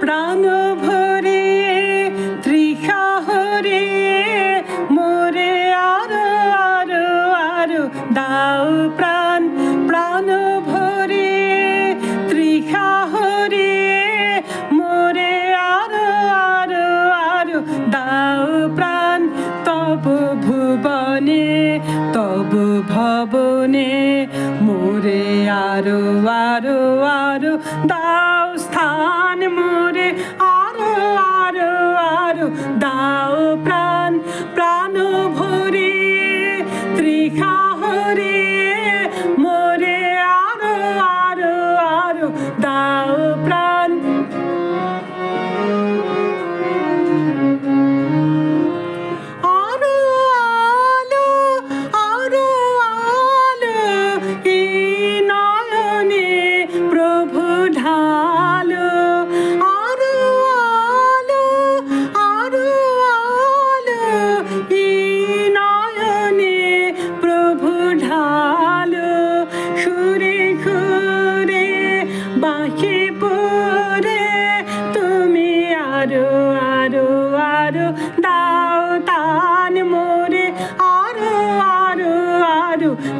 প্রাণ ভরে, তৃষা হরে, মোরে আরও দাও প্রাণ। প্রাণ ভরে, তৃষা হরে, মোরে আরও আরও ভবনে মোরে আরও আরও আরও দাও স্থান মোরে আরও আরও আরও দাও প্রাণ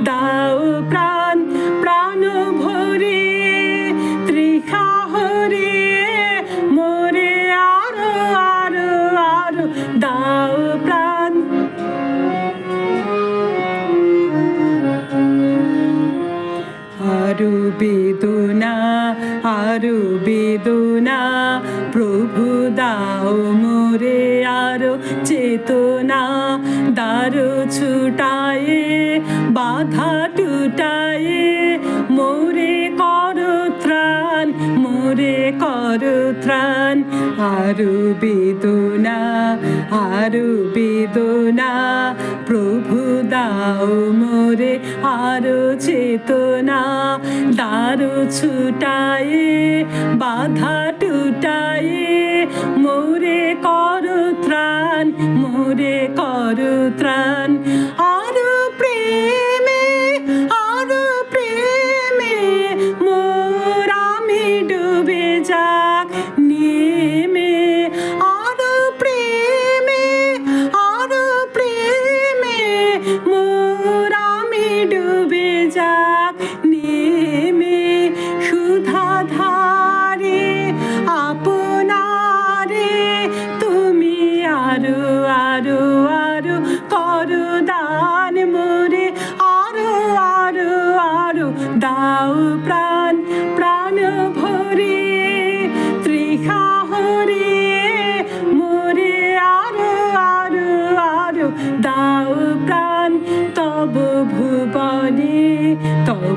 দাও প্রাণ প্রাণ ভরে ত্রিখা হরে, মোরে আরও আরও আরও, দাও প্রাণ। আরু বেদনা আরু বেদনা, প্রভু দাও মোরে আরও চেতনা দারু ছুটায়ে, বাধা টুটায়ে, মোরে কর ত্রাণ, মোরে কর ত্রাণ, আরু বেদনা আরু বেদনা, প্রভু দাও মোরে আরও চেতনা দারু ছুটায়ে, বাধা টুটায়ে মোরে করু ত্রাণ।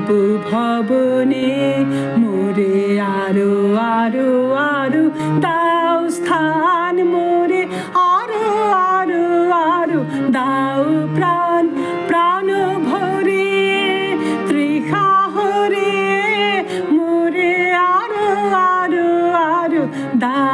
ভবনে মোরে আরও আরও আরও, দাও স্থান মোরে, আরও আরও আরও, দাও প্রাণ প্রাণ ভরে ত্রিখা হরে, মোরে আরও আরও আরও, দাও